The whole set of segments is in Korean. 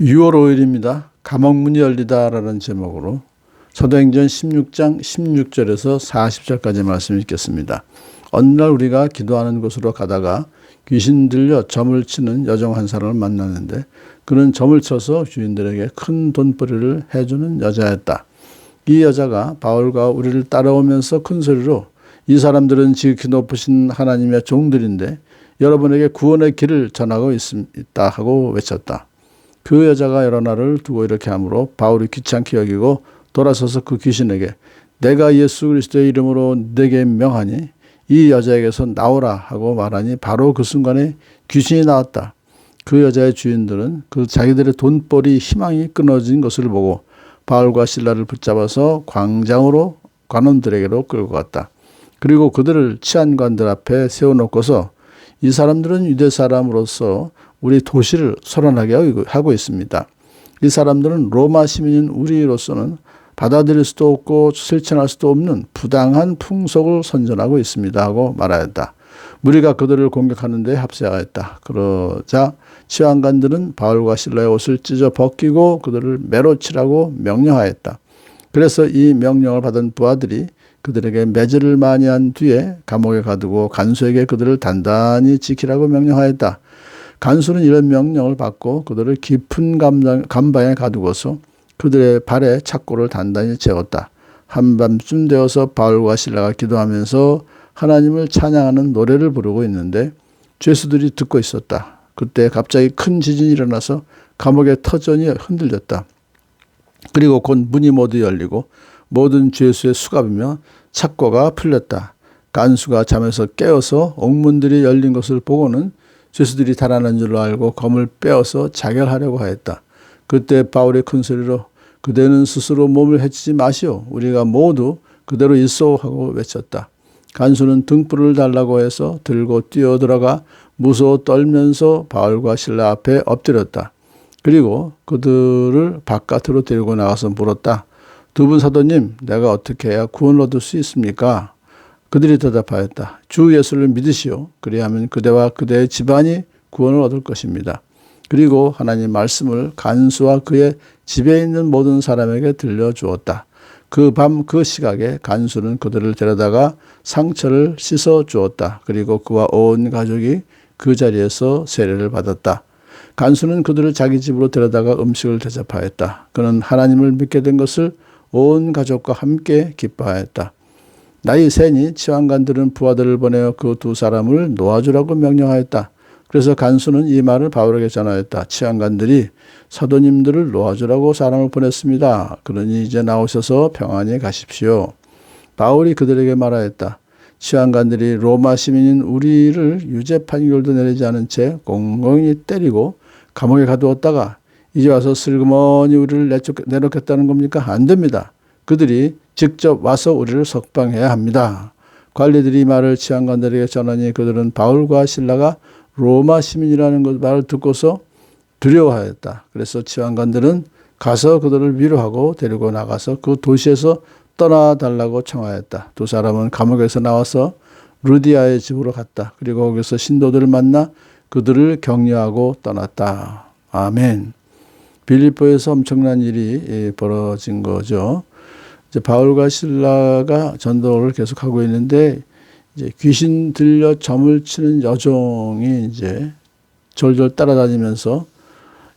6월 5일입니다. 감옥 문이 열리다라는 제목으로 사도행전 16장 16절에서 40절까지 말씀 읽겠습니다. 어느 날 우리가 기도하는 곳으로 가다가 귀신 들려 점을 치는 여정 한 사람을 만났는데 그는 점을 쳐서 주인들에게 큰 돈벌이를 해주는 여자였다. 이 여자가 바울과 우리를 따라오면서 큰 소리로 이 사람들은 지극히 높으신 하나님의 종들인데 여러분에게 구원의 길을 전하고 있다 하고 외쳤다. 그 여자가 여러 날을 두고 이렇게 하므로 바울이 귀찮게 여기고 돌아서서 그 귀신에게 내가 예수 그리스도의 이름으로 내게 명하니 이 여자에게서 나오라 하고 말하니 바로 그 순간에 귀신이 나왔다. 그 여자의 주인들은 그 자기들의 돈벌이 희망이 끊어진 것을 보고 바울과 신라를 붙잡아서 광장으로 관원들에게로 끌고 갔다. 그리고 그들을 치안관들 앞에 세워놓고서 이 사람들은 유대 사람으로서 우리 도시를 선언하게 하고 있습니다. 이 사람들은 로마 시민인 우리로서는 받아들일 수도 없고 실천할 수도 없는 부당한 풍속을 선전하고 있습니다 하고 말하였다. 무리가 그들을 공격하는데 합세하였다. 그러자 치안관들은 바울과 신라의 옷을 찢어 벗기고 그들을 매로 치라고 명령하였다. 그래서 이 명령을 받은 부하들이 그들에게 매질을 많이 한 뒤에 감옥에 가두고 간수에게 그들을 단단히 지키라고 명령하였다. 간수는 이런 명령을 받고 그들을 깊은 감방에 가두고서 그들의 발에 착고를 단단히 채웠다. 한밤쯤 되어서 바울과 신라가 기도하면서 하나님을 찬양하는 노래를 부르고 있는데 죄수들이 듣고 있었다. 그때 갑자기 큰 지진이 일어나서 감옥의 터전이 흔들렸다. 그리고 곧 문이 모두 열리고 모든 죄수의 수갑이며 착고가 풀렸다. 간수가 잠에서 깨어서 옥문들이 열린 것을 보고는 죄수들이 달아난 줄로 알고 검을 빼어서 자결하려고 하였다. 그때 바울의 큰 소리로 그대는 스스로 몸을 해치지 마시오. 우리가 모두 그대로 있어 하고 외쳤다. 간수는 등불을 달라고 해서 들고 뛰어들어가 무서워 떨면서 바울과 신라 앞에 엎드렸다. 그리고 그들을 바깥으로 데리고 나가서 물었다. 두 분 사도님, 내가 어떻게 해야 구원을 얻을 수 있습니까? 그들이 대답하였다. 주 예수를 믿으시오. 그리하면 그대와 그대의 집안이 구원을 얻을 것입니다. 그리고 하나님 말씀을 간수와 그의 집에 있는 모든 사람에게 들려주었다. 그밤그 시각에 간수는 그들을 데려다가 상처를 씻어 주었다. 그리고 그와 온 가족이 그 자리에서 세례를 받았다. 간수는 그들을 자기 집으로 데려다가 음식을 대접하였다. 그는 하나님을 믿게 된 것을 온 가족과 함께 기뻐하였다. 나이 세니 치왕관들은 부하들을 보내어 그 두 사람을 놓아주라고 명령하였다. 그래서 간수는 이 말을 바울에게 전하였다. 치안관들이 사도님들을 놓아주라고 사람을 보냈습니다. 그러니 이제 나오셔서 평안히 가십시오. 바울이 그들에게 말하였다. 치안관들이 로마 시민인 우리를 유죄 판결도 내리지 않은 채 공공히 때리고 감옥에 가두었다가 이제 와서 슬그머니 우리를 내놓겠다는 겁니까? 안 됩니다. 그들이 직접 와서 우리를 석방해야 합니다. 관리들이 말을 치안관들에게 전하니 그들은 바울과 신라가 로마 시민이라는 것 말을 듣고서 두려워하였다. 그래서 치안관들은 가서 그들을 위로하고 데리고 나가서 그 도시에서 떠나달라고 청하였다. 두 사람은 감옥에서 나와서 루디아의 집으로 갔다. 그리고 거기서 신도들을 만나 그들을 격려하고 떠났다. 아멘. 빌립보에서 엄청난 일이 예, 벌어진 거죠. 이제 바울과 신라가 전도를 계속하고 있는데 이제 귀신 들려 점을 치는 여종이 이제 졸졸 따라다니면서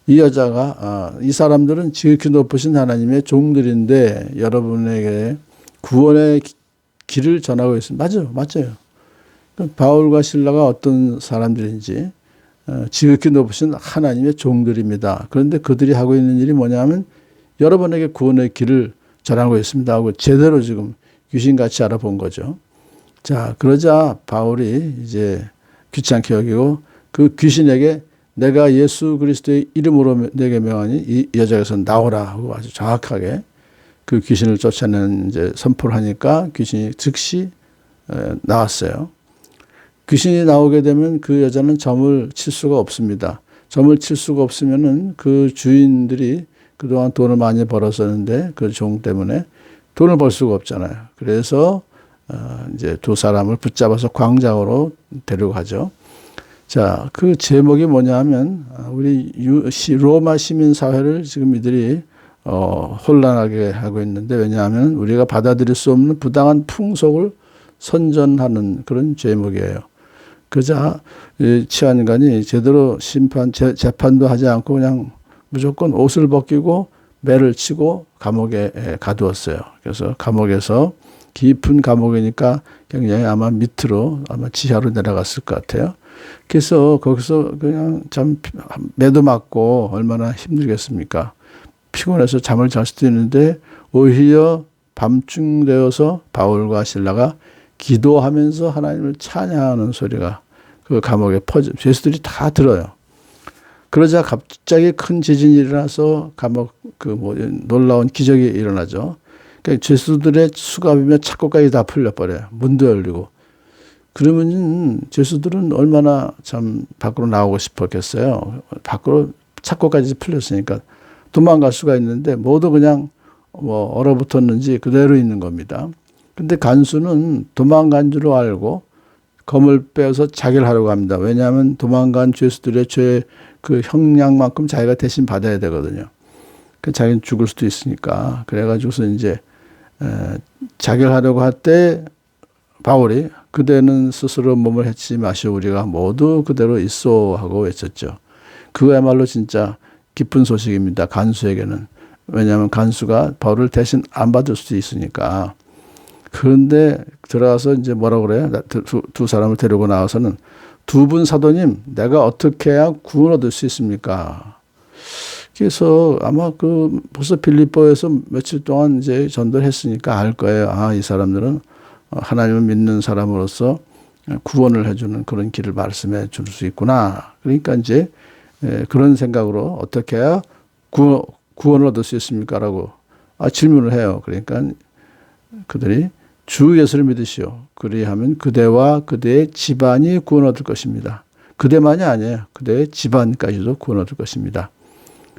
이 여자가 아, 이 사람들은 지극히 높으신 하나님의 종들인데 여러분에게 구원의 길을 전하고 있습니다. 맞아요, 맞아요. 바울과 신라가 어떤 사람들인지 어, 지극히 높으신 하나님의 종들입니다. 그런데 그들이 하고 있는 일이 뭐냐면 여러분에게 구원의 길을 전하고 있습니다 하고 제대로 지금 귀신같이 알아본 거죠. 자, 그러자 바울이 이제 귀찮게 여기고 그 귀신에게 내가 예수 그리스도의 이름으로 내게 명하니 이 여자에서 나오라 하고 아주 정확하게 그 귀신을 쫓아내는 이제 선포를 하니까 귀신이 즉시 나왔어요. 귀신이 나오게 되면 그 여자는 점을 칠 수가 없습니다. 점을 칠 수가 없으면은 그 주인들이 그동안 돈을 많이 벌었었는데 그 종 때문에 돈을 벌 수가 없잖아요. 그래서 어 이제 두 사람을 붙잡아서 광장으로 데려가죠. 자, 그 제목이 뭐냐 하면, 아, 우리 유, 시, 로마 시민 사회를 지금 이들이 어, 혼란하게 하고 있는데, 왜냐하면 우리가 받아들일 수 없는 부당한 풍속을 선전하는 그런 제목이에요. 그자 이 치안관이 제대로 심판 재, 재판도 하지 않고 그냥 무조건 옷을 벗기고 매를 치고 감옥에 에, 가두었어요. 그래서 감옥에서 깊은 감옥이니까 굉장히 아마 밑으로 아마 지하로 내려갔을 것 같아요. 그래서 거기서 그냥 참 매도 맞고 얼마나 힘들겠습니까? 피곤해서 잠을 잘 수도 있는데 오히려 밤중 되어서 바울과 신라가 기도하면서 하나님을 찬양하는 소리가 그 감옥에 퍼져 죄수들이 다 들어요. 그러자 갑자기 큰 지진이 일어나서 감옥 그 뭐 놀라운 기적이 일어나죠. 그러니까 죄수들의 수갑이며 착고까지 다 풀려 버려요. 문도 열리고. 그러면 죄수들은 얼마나 참 밖으로 나오고 싶었겠어요. 밖으로 착고까지 풀렸으니까 도망갈 수가 있는데 모두 그냥 뭐 얼어붙었는지 그대로 있는 겁니다. 근데 간수는 도망간 줄 알고 검을 빼서 자기를 하려고 합니다. 왜냐하면 도망간 죄수들의 죄 그 형량만큼 자기가 대신 받아야 되거든요. 그 자기는 죽을 수도 있으니까 그래가지고서 이제 에, 자기를 하려고 할 때 바울이 그대는 스스로 몸을 해치지 마시오 우리가 모두 그대로 있어 하고 외쳤죠. 그거야말로 진짜 기쁜 소식입니다. 간수에게는 왜냐하면 간수가 바울을 대신 안 받을 수도 있으니까. 그런데 들어가서 이제 뭐라 그래요? 두, 두 사람을 데리고 나와서는 두 분 사도님, 내가 어떻게 해야 구원 얻을 수 있습니까? 그래서 아마 그 벌써 빌립보에서 며칠 동안 이제 전도를 했으니까 알 거예요. 아, 이 사람들은 하나님을 믿는 사람으로서 구원을 해주는 그런 길을 말씀해 줄 수 있구나. 그러니까 이제 그런 생각으로 어떻게 해야 구원, 구원을 얻을 수 있습니까? 라고 아, 질문을 해요. 그러니까 그들이 주 예수를 믿으시오. 그리하면 그대와 그대의 집안이 구원 얻을 것입니다. 그대만이 아니에요. 그대의 집안까지도 구원 얻을 것입니다.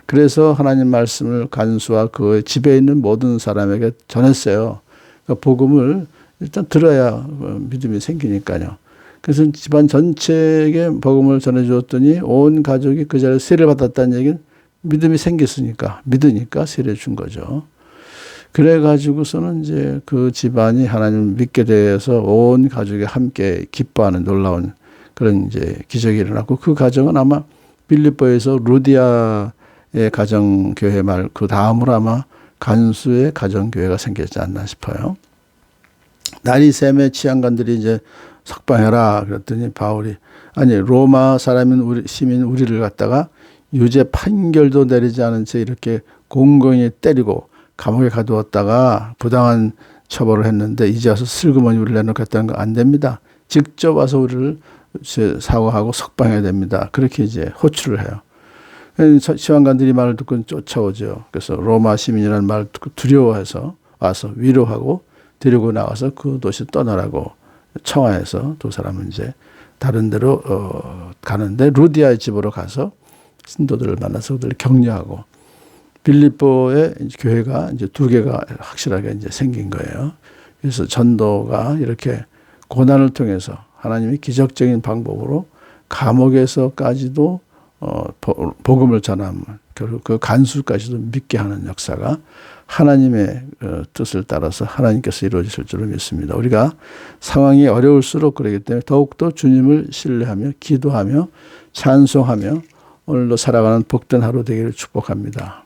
그래서 하나님 말씀을 간수와 그 집에 있는 모든 사람에게 전했어요. 그러니까 복음을 일단 들어야 믿음이 생기니까요. 그래서 집안 전체에게 복음을 전해 주었더니 온 가족이 그 자리에 세례를 받았다는 얘기는 믿음이 생겼으니까 믿으니까 세례 준 거죠. 그래 가지고서는 이제 그 집안이 하나님을 믿게 돼서 온 가족이 함께 기뻐하는 놀라운 그런 이제 기적이 일어났고 그 가정은 아마 빌립보에서 루디아의 가정 교회 말 그 다음으로 아마 간수의 가정 교회가 생겼지 않나 싶어요. 날이 샘의 치안관들이 이제 석방해라 그랬더니 바울이 아니 로마 사람인 우리 시민 우리를 갖다가 유죄 판결도 내리지 않은 채 이렇게 공공히 때리고 감옥에 가두었다가 부당한 처벌을 했는데 이제 와서 슬그머니 우리를 내놓겠다는 거 안 됩니다. 직접 와서 우리를 사과하고 석방해야 됩니다. 그렇게 이제 호출을 해요. 시황관들이 말을 듣고 쫓아오죠. 그래서 로마 시민이라는 말을 듣고 두려워해서 와서 위로하고 데리고 나와서 그 도시 떠나라고 청하해서 두 사람은 이제 다른 데로 어 가는데 루디아의 집으로 가서 신도들을 만나서 그들을 격려하고 빌립보의 교회가 이제 두 개가 확실하게 이제 생긴 거예요. 그래서 전도가 이렇게 고난을 통해서 하나님이 기적적인 방법으로 감옥에서까지도 어, 복음을 전함, 결국 그 간수까지도 믿게 하는 역사가 하나님의 어, 뜻을 따라서 하나님께서 이루어질 줄을 믿습니다. 우리가 상황이 어려울수록 그러기 때문에 더욱더 주님을 신뢰하며 기도하며 찬송하며 오늘도 살아가는 복된 하루 되기를 축복합니다.